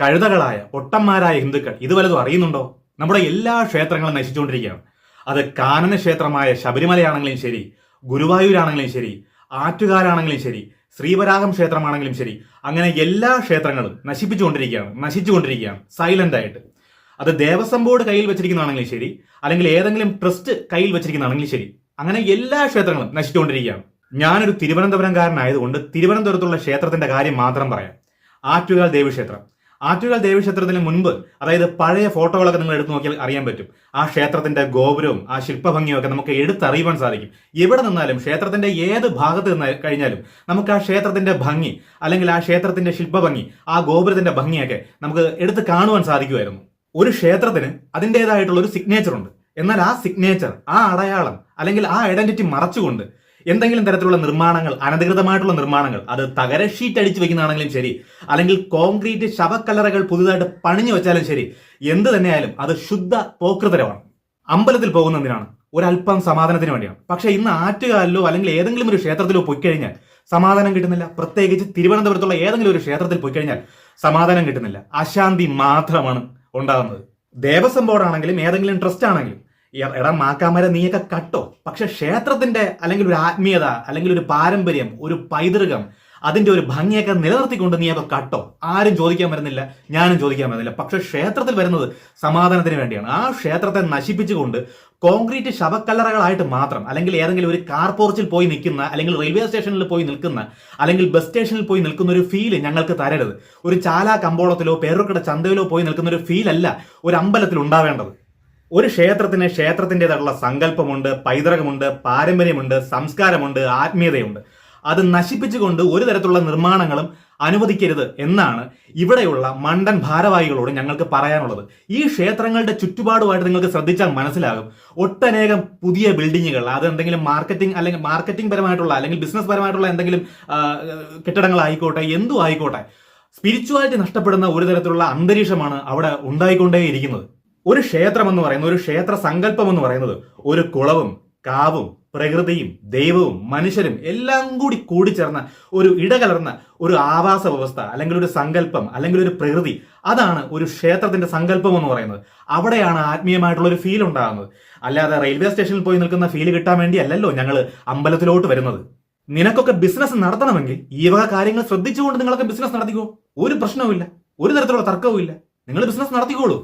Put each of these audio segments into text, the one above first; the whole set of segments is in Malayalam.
കഴുതകളായ പൊട്ടന്മാരായ ഹിന്ദുക്കൾ ഇത് വല്ലതും അറിയുന്നുണ്ടോ? നമ്മുടെ എല്ലാ ക്ഷേത്രങ്ങളും നശിച്ചുകൊണ്ടിരിക്കുകയാണ്. അത് കാനന ക്ഷേത്രമായ ശബരിമലയാണെങ്കിലും ശരി ഗുരുവായൂരാണെങ്കിലും ശരി ആറ്റുകാരാണെങ്കിലും ശരി ശ്രീവരാഗം ക്ഷേത്രമാണെങ്കിലും ശരി അങ്ങനെ എല്ലാ ക്ഷേത്രങ്ങളും നശിപ്പിച്ചുകൊണ്ടിരിക്കുകയാണ് നശിച്ചുകൊണ്ടിരിക്കുകയാണ് സൈലന്റ് ആയിട്ട്. അത് ദേവസ്വം ബോർഡ് കയ്യിൽ വെച്ചിരിക്കുന്നതാണെങ്കിലും ശരി അല്ലെങ്കിൽ ഏതെങ്കിലും ട്രസ്റ്റ് കയ്യിൽ വെച്ചിരിക്കുന്നതാണെങ്കിലും ശരി അങ്ങനെ എല്ലാ ക്ഷേത്രങ്ങളും നശിച്ചുകൊണ്ടിരിക്കുകയാണ്. ഞാനൊരു തിരുവനന്തപുരംകാരനായതുകൊണ്ട് തിരുവനന്തപുരത്തുള്ള ക്ഷേത്രത്തിന്റെ കാര്യം മാത്രം പറയാം. ആറ്റുകാൽ ദേവീക്ഷേത്രം. ആറ്റുകാൽ ദേവീക്ഷേത്രത്തിന് മുൻപ് അതായത് പഴയ ഫോട്ടോകളൊക്കെ നിങ്ങൾ എടുത്തു നോക്കിയാൽ അറിയാൻ പറ്റും. ആ ക്ഷേത്രത്തിന്റെ ഗോപുരവും ആ ശില്പഭംഗിയും ഒക്കെ നമുക്ക് എടുത്തറിയുവാൻ സാധിക്കും. എവിടെ നിന്നാലും ക്ഷേത്രത്തിന്റെ ഏത് ഭാഗത്ത് നിന്ന് കഴിഞ്ഞാലും നമുക്ക് ആ ക്ഷേത്രത്തിന്റെ ഭംഗി അല്ലെങ്കിൽ ആ ക്ഷേത്രത്തിന്റെ ശില്പഭംഗി ആ ഗോപുരത്തിന്റെ ഭംഗിയൊക്കെ നമുക്ക് എടുത്ത് കാണുവാൻ സാധിക്കുമായിരുന്നു. ഒരു ക്ഷേത്രത്തിന് അതിന്റെതായിട്ടുള്ള ഒരു സിഗ്നേച്ചർ ഉണ്ട്. എന്നാൽ ആ സിഗ്നേച്ചർ ആ അടയാളം അല്ലെങ്കിൽ ആ ഐഡന്റിറ്റി മറച്ചുകൊണ്ട് എന്തെങ്കിലും തരത്തിലുള്ള നിർമ്മാണങ്ങൾ അനധികൃതമായിട്ടുള്ള നിർമ്മാണങ്ങൾ അത് തകര ഷീറ്റ് അടിച്ചു വെക്കുന്നതാണെങ്കിലും ശരി. അല്ലെങ്കിൽ കോൺക്രീറ്റ് ശവക്കല്ലറകൾ പുതുതായിട്ട് പണിഞ്ഞു വെച്ചാലും ശരി. എന്ത് തന്നെയായാലും അത് ശുദ്ധ പോക്കൃതരമാണ് അമ്പലത്തിൽ പോകുന്നതിനാണ് ഒരല്പം സമാധാനത്തിന് വേണ്ടിയാണ്. പക്ഷെ ഇന്ന് ആറ്റുകാലിലോ അല്ലെങ്കിൽ ഏതെങ്കിലും ഒരു ക്ഷേത്രത്തിലോ പോയി കഴിഞ്ഞാൽ സമാധാനം കിട്ടുന്നില്ല. പ്രത്യേകിച്ച് തിരുവനന്തപുരത്തുള്ള ഏതെങ്കിലും ഒരു ക്ഷേത്രത്തിൽ പോയി കഴിഞ്ഞാൽ സമാധാനം കിട്ടുന്നില്ല. അശാന്തി മാത്രമാണ് ഉണ്ടാകുന്നത്. ദേവസ്വം ബോർഡാണെങ്കിലും ഏതെങ്കിലും ട്രസ്റ്റ് ആണെങ്കിലും എടാ മാക്കാമര നീയൊക്കെ കട്ടോ? പക്ഷെ ക്ഷേത്രത്തിന്റെ അല്ലെങ്കിൽ ഒരു ആത്മീയത അല്ലെങ്കിൽ ഒരു പാരമ്പര്യം ഒരു പൈതൃകം അതിന്റെ ഒരു ഭംഗിയൊക്കെ നിലനിർത്തിക്കൊണ്ട് നീ നീയൊക്കെ കട്ടോ? ആരും ചോദിക്കാൻ വരുന്നില്ല ഞാനും ചോദിക്കാൻ വരുന്നില്ല. പക്ഷെ ക്ഷേത്രത്തിൽ വരുന്നത് സമാധാനത്തിന് വേണ്ടിയാണ്. ആ ക്ഷേത്രത്തെ നശിപ്പിച്ചുകൊണ്ട് കോൺക്രീറ്റ് ശവക്കല്ലറകളായിട്ട് മാത്രം അല്ലെങ്കിൽ ഏതെങ്കിലും ഒരു കാർ പോർച്ചിൽ പോയി നിൽക്കുന്ന അല്ലെങ്കിൽ റെയിൽവേ സ്റ്റേഷനിൽ പോയി നിൽക്കുന്ന അല്ലെങ്കിൽ ബസ് സ്റ്റേഷനിൽ പോയി നിൽക്കുന്ന ഒരു ഫീൽ ഞങ്ങൾക്ക് തരരുത്. ഒരു ചാല കമ്പോളത്തിലോ പേരുക്കട ചന്തയിലോ പോയി നിൽക്കുന്ന ഒരു ഫീൽ അല്ല ഒരു അമ്പലത്തിൽ ഉണ്ടാവേണ്ടത്. ഒരു ക്ഷേത്രത്തിന് ക്ഷേത്രത്തിന്റെതായിട്ടുള്ള സങ്കല്പമുണ്ട് പൈതൃകമുണ്ട് പാരമ്പര്യമുണ്ട് സംസ്കാരമുണ്ട് ആത്മീയതയുണ്ട്. അത് നശിപ്പിച്ചുകൊണ്ട് ഒരു തരത്തിലുള്ള നിർമ്മാണങ്ങളും അനുവദിക്കരുത് എന്നാണ് ഇവിടെയുള്ള മണ്ടൻ ഭാരവാഹികളോട് ഞങ്ങൾക്ക് പറയാനുള്ളത്. ഈ ക്ഷേത്രങ്ങളുടെ ചുറ്റുപാടുമായിട്ട് നിങ്ങൾക്ക് ശ്രദ്ധിച്ചാൽ മനസ്സിലാകും. ഒട്ടനേകം പുതിയ ബിൽഡിങ്ങുകൾ അത് എന്തെങ്കിലും മാർക്കറ്റിംഗ് അല്ലെങ്കിൽ മാർക്കറ്റിംഗ് പരമായിട്ടുള്ള അല്ലെങ്കിൽ ബിസിനസ് പരമായിട്ടുള്ള എന്തെങ്കിലും കെട്ടിടങ്ങളായിക്കോട്ടെ എന്തു ആയിക്കോട്ടെ സ്പിരിച്വാലിറ്റി നഷ്ടപ്പെടുന്ന ഒരു തരത്തിലുള്ള അന്തരീക്ഷമാണ് അവിടെ ഉണ്ടായിക്കൊണ്ടേയിരിക്കുന്നത്. ഒരു ക്ഷേത്രം എന്ന് പറയുന്നത് ഒരു ക്ഷേത്ര സങ്കല്പം എന്ന് പറയുന്നത് ഒരു കുളവും കാവും പ്രകൃതിയും ദൈവവും മനുഷ്യരും എല്ലാം കൂടി കൂടിച്ചേർന്ന ഒരു ഇടകലർന്ന ഒരു ആവാസ വ്യവസ്ഥ അല്ലെങ്കിൽ ഒരു സങ്കല്പം അല്ലെങ്കിൽ ഒരു പ്രകൃതി അതാണ് ഒരു ക്ഷേത്രത്തിന്റെ സങ്കല്പം എന്ന് പറയുന്നത്. അവിടെയാണ് ആത്മീയമായിട്ടുള്ള ഒരു ഫീൽ ഉണ്ടാകുന്നത്. അല്ലാതെ റെയിൽവേ സ്റ്റേഷനിൽ പോയി നിൽക്കുന്ന ഫീൽ കിട്ടാൻ വേണ്ടി അല്ലല്ലോ ഞങ്ങൾ അമ്പലത്തിലോട്ട് വരുന്നത്. നിനക്കൊക്കെ ബിസിനസ് നടത്തണമെങ്കിൽ ഈ വക കാര്യങ്ങൾ ശ്രദ്ധിച്ചുകൊണ്ട് നിങ്ങളൊക്കെ ബിസിനസ് നടത്തിക്കോ. ഒരു പ്രശ്നവുമില്ല. ഒരു തരത്തിലുള്ള തർക്കവും ഇല്ല നിങ്ങൾ ബിസിനസ് നടത്തിക്കോളൂ.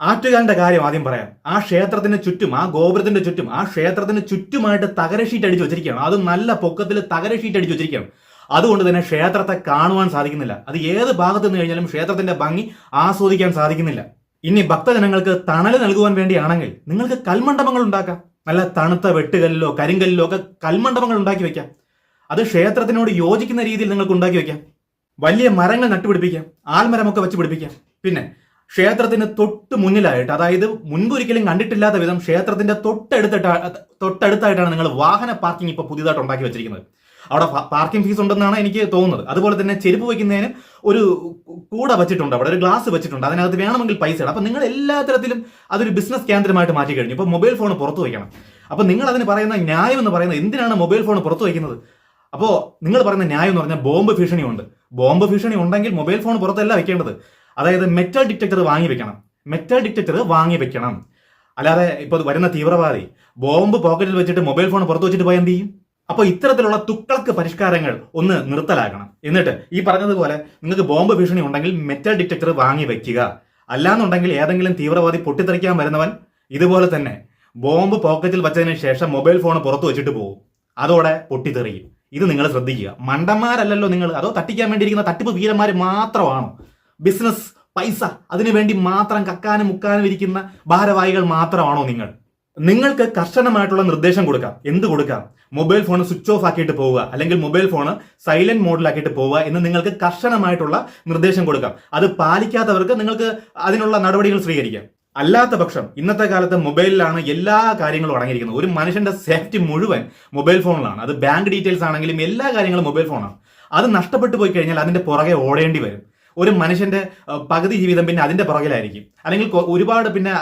ആറ്റുകാലിന്റെ കാര്യം ആദ്യം പറയാം. ആ ക്ഷേത്രത്തിന് ചുറ്റും ആ ഗോപുരത്തിന്റെ ചുറ്റും ആ ക്ഷേത്രത്തിന് ചുറ്റുമായിട്ട് തകര ഷീറ്റ് അടിച്ചു വെച്ചിരിക്കുകയാണ്. അത് നല്ല പൊക്കത്തിൽ തകര ഷീറ്റ് അടിച്ചു വെച്ചിരിക്കുകയാണ്. അതുകൊണ്ട് തന്നെ ക്ഷേത്രത്തെ കാണുവാൻ സാധിക്കുന്നില്ല. അത് ഏത് ഭാഗത്ത് നിന്ന് കഴിഞ്ഞാലും ക്ഷേത്രത്തിന്റെ ഭംഗി ആസ്വദിക്കാൻ സാധിക്കുന്നില്ല. ഇനി ഭക്തജനങ്ങൾക്ക് തണൽ നൽകുവാൻ വേണ്ടിയാണെങ്കിൽ നിങ്ങൾക്ക് കൽമണ്ഡപങ്ങൾ ഉണ്ടാക്കാം. നല്ല തണുത്ത വെട്ടുകല്ലിലോ കരിങ്കല്ലിലോ ഒക്കെ കൽമണ്ഡപങ്ങൾ ഉണ്ടാക്കി വെക്കാം. അത് ക്ഷേത്രത്തിനോട് യോജിക്കുന്ന രീതിയിൽ നിങ്ങൾക്ക് ഉണ്ടാക്കി വെക്കാം. വലിയ മരങ്ങൾ നട്ടുപിടിപ്പിക്കാം. ആൽമരമൊക്കെ വെച്ച് പിടിപ്പിക്കാം. പിന്നെ ക്ഷേത്രത്തിന് തൊട്ട് മുന്നിലായിട്ട് അതായത് മുൻപൊരിക്കലും കണ്ടിട്ടില്ലാത്ത വിധം ക്ഷേത്രത്തിന്റെ തൊട്ടടുത്തിട്ട് തൊട്ടടുത്തായിട്ടാണ് നിങ്ങൾ വാഹന പാർക്കിംഗ് ഇപ്പോൾ പുതിയതായിട്ട് ഉണ്ടാക്കി വെച്ചിരിക്കുന്നത്. അവിടെ പാർക്കിംഗ് ഫീസ് ഉണ്ടെന്നാണ് എനിക്ക് തോന്നുന്നത്. അതുപോലെ തന്നെ ചെരുപ്പ് വയ്ക്കുന്നതിന് ഒരു കൂട വെച്ചിട്ടുണ്ട് അവിടെ ഒരു ഗ്ലാസ് വെച്ചിട്ടുണ്ട്. അതിനകത്ത് വേണമെങ്കിൽ പൈസ ഇടാം. അപ്പൊ നിങ്ങൾ എല്ലാ തരത്തിലും അതൊരു ബിസിനസ് കേന്ദ്രമായിട്ട് മാറ്റി കഴിഞ്ഞു. ഇപ്പൊ മൊബൈൽ ഫോൺ പുറത്തു വയ്ക്കണം. അപ്പൊ നിങ്ങൾ അതിന് പറയുന്ന ന്യായം എന്ന് പറയുന്നത് എന്തിനാണ് മൊബൈൽ ഫോൺ പുറത്തു വയ്ക്കുന്നത്? അപ്പോൾ നിങ്ങൾ പറയുന്ന ന്യായം എന്ന് പറഞ്ഞാൽ ബോംബ് ഭീഷണി ഉണ്ട് ബോംബ് ഭീഷണി ഉണ്ടെങ്കിൽ മൊബൈൽ ഫോൺ പുറത്തല്ല വെക്കേണ്ടത് അതായത് മെറ്റൽ ഡിറ്റക്ടർ വാങ്ങി വെക്കണം. മെറ്റൽ ഡിറ്റക്ടർ വാങ്ങി വെക്കണം. അല്ലാതെ ഇപ്പോൾ വരുന്ന തീവ്രവാദി ബോംബ് പോക്കറ്റിൽ വെച്ചിട്ട് മൊബൈൽ ഫോൺ പുറത്തു വെച്ചിട്ട് പോയാൽ എന്ത് ചെയ്യും? അപ്പോൾ ഇത്തരത്തിലുള്ള തുക്കൾക്ക് പരിഷ്കാരങ്ങൾ ഒന്ന് നിർത്തലാക്കണം എന്നിട്ട് ഈ പറഞ്ഞതുപോലെ നിങ്ങൾക്ക് ബോംബ് ഭീഷണി ഉണ്ടെങ്കിൽ മെറ്റൽ ഡിറ്റക്ടർ വാങ്ങി വെക്കുക. അല്ലാന്നുണ്ടെങ്കിൽ ഏതെങ്കിലും തീവ്രവാദി പൊട്ടിത്തെറിക്കാൻ വരുന്നവൻ ഇതുപോലെ തന്നെ ബോംബ് പോക്കറ്റിൽ വെച്ചതിന് ശേഷം മൊബൈൽ ഫോൺ പുറത്തു വെച്ചിട്ട് പോകും. അതോടെ പൊട്ടിത്തെറിയും. ഇത് നിങ്ങൾ ശ്രദ്ധിക്കുക. മണ്ടന്മാരല്ലല്ലോ നിങ്ങൾ. അതോ തട്ടിക്കാൻ വേണ്ടിയിരിക്കുന്ന തട്ടിപ്പ് വീരന്മാർ മാത്രമാണോ? ബിസിനസ് പൈസ അതിനു വേണ്ടി മാത്രം കക്കാനും മുക്കാനും ഇരിക്കുന്ന ഭാരവാഹികൾ മാത്രമാണോ നിങ്ങൾ? നിങ്ങൾക്ക് കർശനമായിട്ടുള്ള നിർദ്ദേശം കൊടുക്കാം. എന്ത് കൊടുക്കാം? മൊബൈൽ ഫോൺ സ്വിച്ച് ഓഫ് ആക്കിയിട്ട് പോവുക അല്ലെങ്കിൽ മൊബൈൽ ഫോൺ സൈലന്റ് മോഡിലാക്കിയിട്ട് പോവുക എന്ന് നിങ്ങൾക്ക് കർശനമായിട്ടുള്ള നിർദ്ദേശം കൊടുക്കാം. അത് പാലിക്കാത്തവർക്ക് നിങ്ങൾക്ക് അതിനുള്ള നടപടികൾ സ്വീകരിക്കാം. അല്ലാത്ത പക്ഷം ഇന്നത്തെ കാലത്ത് മൊബൈലിലാണ് എല്ലാ കാര്യങ്ങളും അടങ്ങിയിരിക്കുന്നത്. ഒരു മനുഷ്യന്റെ സേഫ്റ്റി മുഴുവൻ മൊബൈൽ ഫോണിലാണ്. അത് ബാങ്ക് ഡീറ്റെയിൽസ് ആണെങ്കിലും എല്ലാ കാര്യങ്ങളും മൊബൈൽ ഫോണാണ്. അത് നഷ്ടപ്പെട്ടു പോയി കഴിഞ്ഞാൽ അതിന്റെ പുറകെ ഓടേണ്ടി വരും. ഒരു മനുഷ്യന്റെ പകുതി ജീവിതം പിന്നെ അതിന്റെ പുറകിലായിരിക്കും. അല്ലെങ്കിൽ ഒരുപാട് പിന്നെ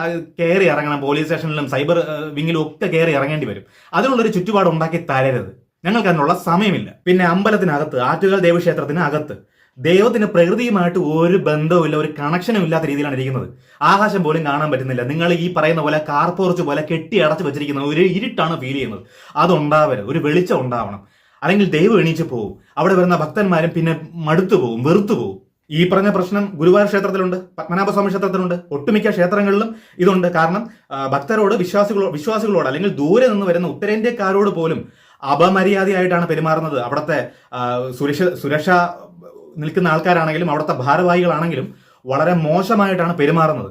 കയറി ഇറങ്ങണം പോലീസ് സ്റ്റേഷനിലും സൈബർ വിങ്ങിലും ഒക്കെ കയറി ഇറങ്ങേണ്ടി വരും. അതിനുള്ളൊരു ചുറ്റുപാട് ഉണ്ടാക്കി തരരുത്. ഞങ്ങൾക്ക് അതിനുള്ള സമയമില്ല. പിന്നെ അമ്പലത്തിനകത്ത് ആറ്റുകാൽ ദേവക്ഷേത്രത്തിന് അകത്ത് ദൈവത്തിന് പ്രകൃതിയുമായിട്ട് ഒരു ബന്ധവുമില്ല ഒരു കണക്ഷനും ഇല്ലാത്ത രീതിയിലാണ് ഇരിക്കുന്നത്. ആകാശം പോലും കാണാൻ പറ്റുന്നില്ല. നിങ്ങൾ ഈ പറയുന്ന പോലെ കാർപോർച്ച് പോലെ കെട്ടി അടച്ചു വെച്ചിരിക്കുന്ന ഒരു ഇരുട്ടാണ് ഫീൽ ചെയ്യുന്നത്. അതുണ്ടാവരുത്. ഒരു വെളിച്ചം ഉണ്ടാവണം. അല്ലെങ്കിൽ ദൈവം എണീച്ച് പോകും അവിടെ വരുന്ന ഭക്തന്മാരും പിന്നെ മടുത്തു പോകും വെറുത്തു പോകും ഈ പറഞ്ഞ പ്രശ്നം ഗുരുവായൂർ ക്ഷേത്രത്തിലുണ്ട് പത്മനാഭസ്വാമി ക്ഷേത്രത്തിലുണ്ട് ഒട്ടുമിക്ക ക്ഷേത്രങ്ങളിലും ഇതുണ്ട്. കാരണം ഭക്തരോട് വിശ്വാസികളോ വിശ്വാസികളോട് അല്ലെങ്കിൽ ദൂരെ നിന്ന് വരുന്ന ഉത്തരേന്ത്യക്കാരോട് പോലും അപമര്യാദയായിട്ടാണ് പെരുമാറുന്നത്. അവിടുത്തെ സുരക്ഷ സുരക്ഷ നിൽക്കുന്ന ആൾക്കാരാണെങ്കിലും അവിടുത്തെ ഭാരവാഹികളാണെങ്കിലും വളരെ മോശമായിട്ടാണ് പെരുമാറുന്നത്.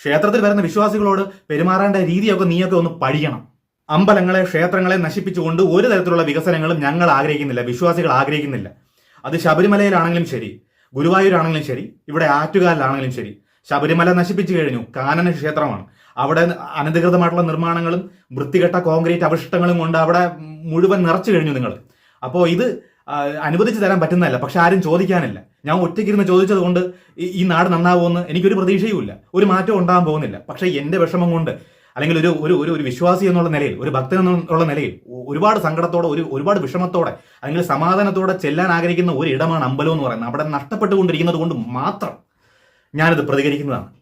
ക്ഷേത്രത്തിൽ വരുന്ന വിശ്വാസികളോട് പെരുമാറേണ്ട രീതിയൊക്കെ നീയൊക്കെ ഒന്ന് പഠിക്കണം. അമ്പലങ്ങളെ ക്ഷേത്രങ്ങളെ നശിപ്പിച്ചുകൊണ്ട് ഒരു തരത്തിലുള്ള വികസനങ്ങളും ഞങ്ങൾ ആഗ്രഹിക്കുന്നില്ല വിശ്വാസികൾ ആഗ്രഹിക്കുന്നില്ല. അത് ശബരിമലയിലാണെങ്കിലും ശരി. ഗുരുവായൂരാണെങ്കിലും ശരി ഇവിടെ ആറ്റുകാലിലാണെങ്കിലും ശരി. ശബരിമല നശിപ്പിച്ചു കഴിഞ്ഞു കാനന ക്ഷേത്രമാണ്. അവിടെ അനധികൃതമായിട്ടുള്ള നിർമ്മാണങ്ങളും വൃത്തികെട്ട കോൺക്രീറ്റ് അവശിഷ്ടങ്ങളും കൊണ്ട് അവിടെ മുഴുവൻ നിറച്ചു കഴിഞ്ഞു നിങ്ങൾ. അപ്പോൾ ഇത് അനുവദിച്ചു തരാൻ പറ്റുന്നതല്ല പക്ഷെ ആരും ചോദിക്കാനില്ല. ഞാൻ ഒറ്റയ്ക്കിരുന്ന് ചോദിച്ചത് കൊണ്ട് ഈ- നാട് നന്നാവുമെന്ന് എനിക്കൊരു പ്രതീക്ഷയുമില്ല. ഒരു മാറ്റം ഉണ്ടാകാൻ പോകുന്നില്ല. പക്ഷേ എന്റെ വിഷമം കൊണ്ട് അല്ലെങ്കിൽ ഒരു ഒരു ഒരു വിശ്വാസി എന്നുള്ള നിലയിൽ ഒരു ഭക്തൻ എന്നുള്ള നിലയിൽ ഒരുപാട് സങ്കടത്തോടെ ഒരു ഒരുപാട് വിഷമത്തോടെ അല്ലെങ്കിൽ സമാധാനത്തോടെ ചെല്ലാൻ ആഗ്രഹിക്കുന്ന ഒരു ഇടമാണ് അമ്പലം എന്ന് പറയുന്നത്. അവിടെ നഷ്ടപ്പെട്ടുകൊണ്ടിരിക്കുന്നത് കൊണ്ട് മാത്രം ഞാനിത് പ്രതികരിക്കുന്നതാണ്.